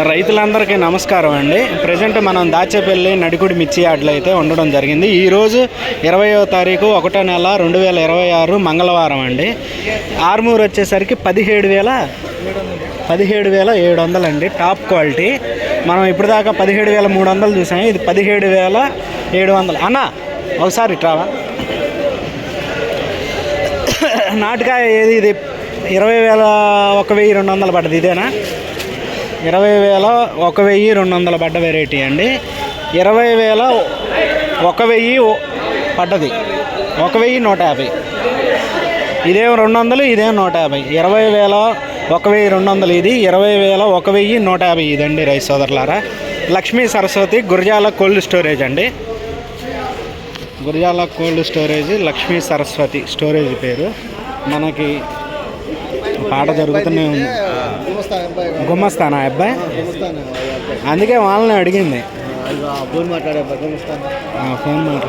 రైతులందరికీ నమస్కారం అండి. ప్రజెంట్ మనం దాచేపల్లి నడికుడి మిర్చి యార్డ్లో అయితే ఉండడం జరిగింది. ఈరోజు ఇరవయో తారీఖు ఒకటో నెల రెండు వేల ఇరవై ఆరు మంగళవారం అండి. ఆర్మూర్ వచ్చేసరికి పదిహేడు వేల పదిహేడు వేల ఏడు వందలు అండి. Top quality. మనం ఇప్పుడు దాకా పదిహేడు వేల మూడు వందలు చూసాము. ఇది పదిహేడు వేల ఏడు వందలు. అన్న ఒకసారి ట్రావా నాటకాయ ఏది? ఇది ఇరవై వేల ఒక వెయ్యి రెండు వందలు పడ్డది. ఇదేనా? ఇరవై వేల ఒక వెయ్యి రెండు వందల పడ్డ వెరైటీ అండి. ఇరవై వేల ఒక వెయ్యి ఓ- పడ్డది. ఒక వెయ్యి నూట యాభై. ఇదేం రెండు వందలు ఇదేం నూట యాభై. ఇరవై వేల ఒక వెయ్యి రెండు వందలు ఇది ఇరవై వేల ఒక వెయ్యి నూట యాభై ఇదండి రైస్ సోదరులారా. లక్ష్మీ సరస్వతి గురజాల కోల్డ్ స్టోరేజ్ అండి. Gurajala cold storage Lakshmi Saraswati storage పేరు. మనకి పాట జరుగుతూనే ఉంది. గుమ్మస్తానా అబ్బాయి? అందుకే వాళ్ళని అడిగింది. ఫోన్ మాట్లాడే ఫోన్ మాట